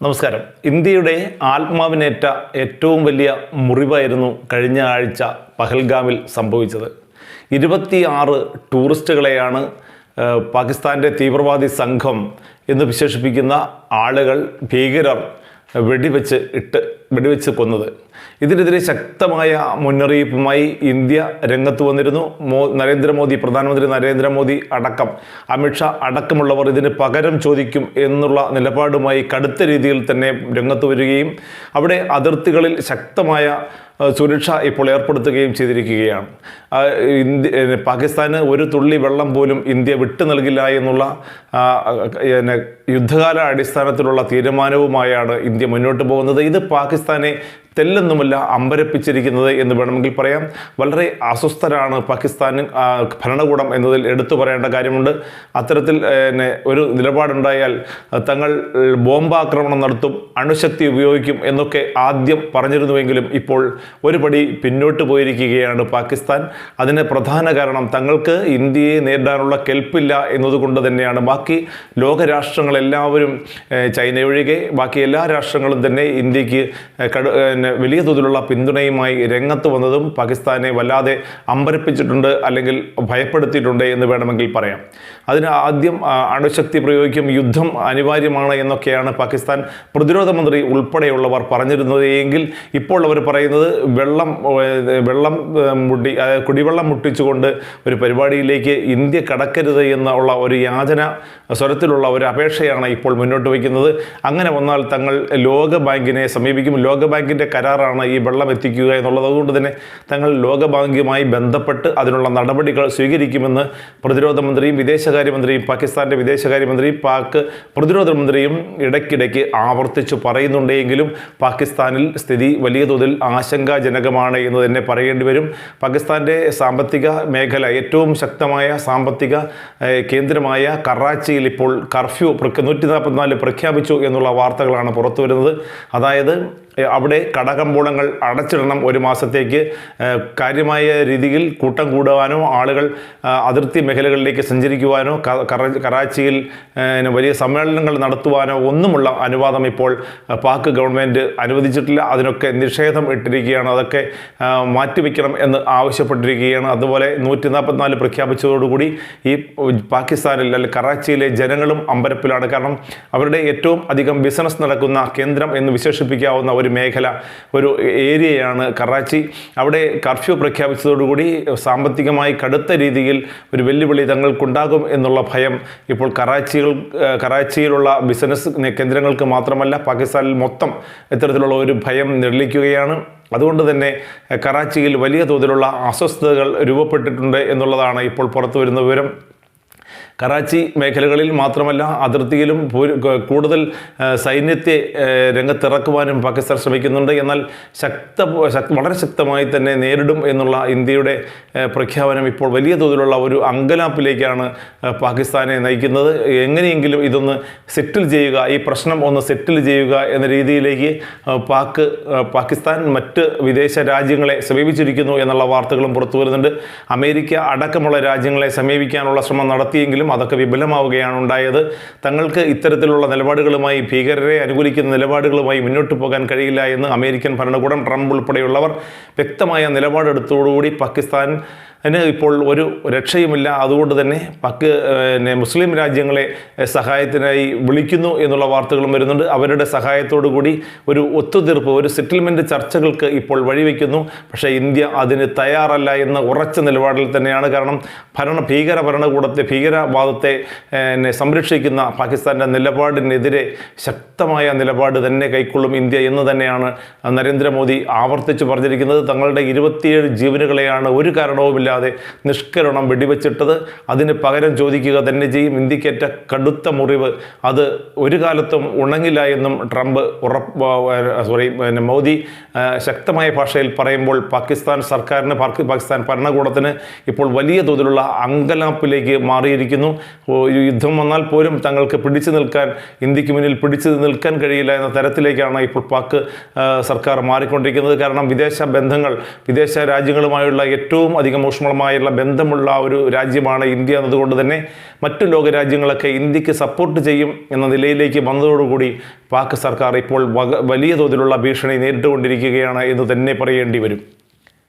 നമസ്കാരം. ഇന്ത്യയുടെ ആത്മാവിനേറ്റ ഏറ്റവും വലിയ മുറിവായിരുന്നു കഴിഞ്ഞ ആഴ്ച പഹൽഗാമിൽ സംഭവിച്ചത്. ഇരുപത്തിയാറ് ടൂറിസ്റ്റുകളെയാണ് പാകിസ്ഥാന്റെ തീവ്രവാദി സംഘം എന്ന് വിശേഷിപ്പിക്കുന്ന ആളുകൾ ഭീകരർ വെടിവെച്ച് ഇട്ട് വെടിവെച്ച് കൊന്നത്. ഇതിനെതിരെ ശക്തമായ മുന്നറിയിപ്പുമായി ഇന്ത്യ രംഗത്ത് വന്നിരുന്നു. മോ നരേന്ദ്രമോദി പ്രധാനമന്ത്രി നരേന്ദ്രമോദി അടക്കം. അമിത്ഷാ അടക്കമുള്ളവർ ഇതിന് പകരം ചോദിക്കും എന്നുള്ള നിലപാടുമായി കടുത്ത രീതിയിൽ തന്നെ രംഗത്ത് വരികയും അവിടെ അതിർത്തികളിൽ ശക്തമായ സുരക്ഷ ഇപ്പോൾ ഏർപ്പെടുത്തുകയും ചെയ്തിരിക്കുകയാണ്. ഇന്ത്യ പാകിസ്ഥാന് ഒരു തുള്ളി വെള്ളം പോലും ഇന്ത്യ വിട്ടു നൽകില്ല എന്നുള്ള യുദ്ധകാല അടിസ്ഥാനത്തിലുള്ള തീരുമാനവുമായാണ് ഇന്ത്യ മുന്നോട്ട് പോകുന്നത്. ഇത് പാകിസ്ഥാനെ തെല്ലൊന്നുമല്ല അമ്പരപ്പിച്ചിരിക്കുന്നത് എന്ന് വേണമെങ്കിൽ പറയാം. വളരെ അസ്വസ്ഥരാണ് പാകിസ്ഥാൻ ഭരണകൂടം എന്നതിൽ എടുത്തു പറയേണ്ട കാര്യമുണ്ട്. അത്തരത്തിൽ ഒരു നിലപാടുണ്ടായാൽ തങ്ങൾ ബോംബാക്രമണം നടത്തും അണുശക്തി ഉപയോഗിക്കും എന്നൊക്കെ ആദ്യം പറഞ്ഞിരുന്നുവെങ്കിലും ഇപ്പോൾ ഒരു പടി പിന്നോട്ട് പോയിരിക്കുകയാണ് പാകിസ്ഥാൻ. അതിന് പ്രധാന കാരണം തങ്ങൾക്ക് ഇന്ത്യയെ നേരിടാനുള്ള കെൽപ്പില്ല എന്നതുകൊണ്ട് തന്നെയാണ്. ബാക്കി ലോകരാഷ്ട്രങ്ങളെല്ലാവരും ചൈനയൊഴികെ ബാക്കി എല്ലാ രാഷ്ട്രങ്ങളും തന്നെ ഇന്ത്യയ്ക്ക് കടു വലിയ തോതിലുള്ള പിന്തുണയുമായി രംഗത്ത് വന്നതും പാകിസ്ഥാനെ വല്ലാതെ അമ്പരപ്പിച്ചിട്ടുണ്ട് അല്ലെങ്കിൽ ഭയപ്പെടുത്തിയിട്ടുണ്ട് എന്ന് വേണമെങ്കിൽ പറയാം. അതിന് ആദ്യം അണുശക്തി പ്രയോഗിക്കും യുദ്ധം അനിവാര്യമാണ് എന്നൊക്കെയാണ് പാകിസ്ഥാൻ പ്രതിരോധ മന്ത്രി ഉൾപ്പെടെയുള്ളവർ പറഞ്ഞിരുന്നത്. എങ്കിൽ ഇപ്പോൾ അവർ പറയുന്നത് വെള്ളം വെള്ളം മുടി മുട്ടി കുടിവെള്ളം മുട്ടിച്ചുകൊണ്ട് ഒരു പരിപാടിയിലേക്ക് ഇന്ത്യ കടക്കരുത് എന്നുള്ള ഒരു യാചന സ്വരത്തിലുള്ള ഒരു അപേക്ഷയാണ് ഇപ്പോൾ മുന്നോട്ട് വയ്ക്കുന്നത്. അങ്ങനെ വന്നാൽ തങ്ങൾ ലോക ബാങ്കിനെ സമീപിക്കും. ലോക ബാങ്കിന്റെ കരാറാണ് ഈ വെള്ളം എത്തിക്കുക എന്നുള്ളത്. അതുകൊണ്ട് തന്നെ തങ്ങൾ ലോകബാങ്കുമായി ബന്ധപ്പെട്ട് അതിനുള്ള നടപടികൾ സ്വീകരിക്കുമെന്ന് പ്രതിരോധ മന്ത്രിയും വിദേശകാര്യമന്ത്രിയും പാകിസ്ഥാന്റെ വിദേശകാര്യമന്ത്രിയും പാക് പ്രതിരോധ മന്ത്രിയും ഇടയ്ക്കിടയ്ക്ക് ആവർത്തിച്ചു പറയുന്നുണ്ടെങ്കിലും പാകിസ്ഥാനിൽ സ്ഥിതി വലിയ തോതിൽ ആശങ്കാജനകമാണ് എന്ന് തന്നെ പറയേണ്ടി വരും. പാകിസ്ഥാന്റെ സാമ്പത്തിക മേഖല ഏറ്റവും ശക്തമായ സാമ്പത്തിക കേന്ദ്രമായ കറാച്ചിയിൽ ഇപ്പോൾ കർഫ്യൂ നൂറ്റി നാൽപ്പത്തിനാല് പ്രഖ്യാപിച്ചു എന്നുള്ള വാർത്തകളാണ് പുറത്തു വരുന്നത് അതായത് അവിടെ കടകമ്പോളങ്ങൾ അടച്ചിടണം ഒരു മാസത്തേക്ക്. കാര്യമായ രീതിയിൽ കൂട്ടം കൂടുവാനോ ആളുകൾ അതിർത്തി മേഖലകളിലേക്ക് സഞ്ചരിക്കുവാനോ കറാച്ചിയിൽ വലിയ സമ്മേളനങ്ങൾ നടത്തുവാനോ ഒന്നുമുള്ള അനുവാദം ഇപ്പോൾ പാക് ഗവൺമെന്റ് അനുവദിച്ചിട്ടില്ല. അതിനൊക്കെ നിഷേധം ഇട്ടിരിക്കുകയാണ്. അതൊക്കെ മാറ്റിവെക്കണം എന്ന് ആവശ്യപ്പെട്ടിരിക്കുകയാണ്. അതുപോലെ നൂറ്റി നാൽപ്പത്തിനാല് പ്രഖ്യാപിച്ചതോടുകൂടി ഈ പാകിസ്ഥാനിൽ അല്ലെങ്കിൽ കറാച്ചിയിലെ ജനങ്ങളും അമ്പരപ്പിലാണ്. കാരണം അവരുടെ ഏറ്റവും അധികം ബിസിനസ് നടക്കുന്ന കേന്ദ്രം എന്ന് വിശേഷിപ്പിക്കാവുന്ന ഒരു മേഖല ഒരു ഏരിയയാണ് കറാച്ചി. അവിടെ കർഫ്യൂ പ്രഖ്യാപിച്ചതോടുകൂടി സാമ്പത്തികമായി കടുത്ത രീതിയിൽ ഒരു വെല്ലുവിളി തങ്ങൾക്കുണ്ടാകും എന്നുള്ള ഭയം ഇപ്പോൾ കറാച്ചികൾ കറാച്ചിയിലുള്ള ബിസിനസ് കേന്ദ്രങ്ങൾക്ക് മാത്രമല്ല പാകിസ്ഥാനിൽ മൊത്തം ഇത്തരത്തിലുള്ള ഒരു ഭയം നിർലിക്കുകയാണ് അതുകൊണ്ട് തന്നെ കറാച്ചിയിൽ വലിയ തോതിലുള്ള അസ്വസ്ഥതകൾ രൂപപ്പെട്ടിട്ടുണ്ട് എന്നുള്ളതാണ് ഇപ്പോൾ പുറത്തു വരുന്ന വിവരം. കറാച്ചി മേഖലകളിൽ മാത്രമല്ല അതിർത്തിയിലും കൂടുതൽ സൈന്യത്തെ രംഗത്തിറക്കുവാനും പാകിസ്ഥാൻ ശ്രമിക്കുന്നുണ്ട്. എന്നാൽ ശക്ത വളരെ ശക്തമായി തന്നെ നേരിടും എന്നുള്ള ഇന്ത്യയുടെ പ്രഖ്യാപനം ഇപ്പോൾ വലിയ തോതിലുള്ള ഒരു അങ്കലാപ്പിലേക്കാണ് പാകിസ്ഥാനെ നയിക്കുന്നത്. എങ്ങനെയെങ്കിലും ഇതൊന്ന് സെറ്റിൽ ചെയ്യുക ഈ പ്രശ്നം ഒന്ന് സെറ്റിൽ ചെയ്യുക എന്ന രീതിയിലേക്ക് പാക് പാകിസ്ഥാൻ മറ്റ് വിദേശ രാജ്യങ്ങളെ സമീപിച്ചിരിക്കുന്നു എന്നുള്ള വാർത്തകളും പുറത്തു വരുന്നുണ്ട് അമേരിക്ക അടക്കമുള്ള രാജ്യങ്ങളെ സമീപിക്കാനുള്ള ശ്രമം നടത്തിയെങ്കിലും അതൊക്കെ വിപുലമാവുകയാണ് ഉണ്ടായത്. തങ്ങൾക്ക് ഇത്തരത്തിലുള്ള നിലപാടുകളുമായി ഭീകരരെ അനുകൂലിക്കുന്ന നിലപാടുകളുമായി മുന്നോട്ട് പോകാൻ കഴിയില്ല എന്ന് അമേരിക്കൻ ഭരണകൂടം ട്രംപ് ഉൾപ്പെടെയുള്ളവർ വ്യക്തമായ നിലപാടെടുത്തോടുകൂടി പാകിസ്ഥാൻ അതിന് ഇപ്പോൾ ഒരു രക്ഷയുമില്ല. അതുകൊണ്ട് തന്നെ പക്ക് പിന്നെ മുസ്ലിം രാജ്യങ്ങളെ സഹായത്തിനായി വിളിക്കുന്നു എന്നുള്ള വാർത്തകളും വരുന്നുണ്ട്. അവരുടെ സഹായത്തോടു കൂടി ഒരു ഒത്തുതീർപ്പ് ഒരു സെറ്റിൽമെന്റ് ചർച്ചകൾക്ക് ഇപ്പോൾ വഴിവെക്കുന്നു. പക്ഷേ ഇന്ത്യ അതിന് തയ്യാറല്ല എന്ന ഉറച്ച നിലപാടിൽ തന്നെയാണ്. കാരണം ഭരണ ഭീകര ഭരണകൂടത്തെ ഭീകരവാദത്തെ സംരക്ഷിക്കുന്ന പാകിസ്ഥാന്റെ നിലപാടിനെതിരെ ശക്തമായ നിലപാട് തന്നെ കൈക്കൊള്ളും ഇന്ത്യ എന്ന് തന്നെയാണ് നരേന്ദ്രമോദി ആവർത്തിച്ച് പറഞ്ഞിരിക്കുന്നത്. തങ്ങളുടെ ഇരുപത്തിയേഴ് ജീവനുകളെയാണ് ഒരു കാരണവുമില്ലാതെ നിഷ്കരണം വെടിവെച്ചിട്ടത് അതിന് പകരം ചോദിക്കുക തന്നെ ചെയ്യും. ഇന്ത്യക്കേറ്റ കടുത്ത മുറിവ് അത് ഒരു കാലത്തും ഉണങ്ങില്ല എന്നും ട്രംപ് ഉറപ്പ് സോറി പിന്നെ മോദി ശക്തമായ ഭാഷയിൽ പറയുമ്പോൾ പാകിസ്ഥാൻ സർക്കാരിന് പാക്- പാകിസ്ഥാൻ ഭരണകൂടത്തിന് ഇപ്പോൾ വലിയ തോതിലുള്ള അങ്കലാപ്പിലേക്ക് മാറിയിരിക്കുന്നു. യുദ്ധം വന്നാൽ പോലും തങ്ങൾക്ക് പിടിച്ചു നിൽക്കാൻ ഇന്ത്യയ്ക്ക് മുന്നിൽ പിടിച്ചു നിൽക്കാൻ കഴിയില്ല എന്ന തരത്തിലേക്കാണ് ഇപ്പോൾ പാക് സർക്കാർ മാറിക്കൊണ്ടിരിക്കുന്നത്. കാരണം വിദേശ ബന്ധങ്ങൾ വിദേശ രാജ്യങ്ങളുമായുള്ള ഏറ്റവും അധികം ഊഷ്മളമായുള്ള ബന്ധമുള്ള ഒരു രാജ്യമാണ് ഇന്ത്യ എന്നതുകൊണ്ട് തന്നെ മറ്റു ലോകരാജ്യങ്ങളൊക്കെ ഇന്ത്യയ്ക്ക് സപ്പോർട്ട് ചെയ്യും എന്ന നിലയിലേക്ക് വന്നതോടുകൂടി പാക് സർക്കാർ ഇപ്പോൾ വലിയ തോതിലുള്ള ഭീഷണി നേരിട്ടുകൊണ്ടിരിക്കുകയാണ് എന്ന് തന്നെ പറയേണ്ടി വരും.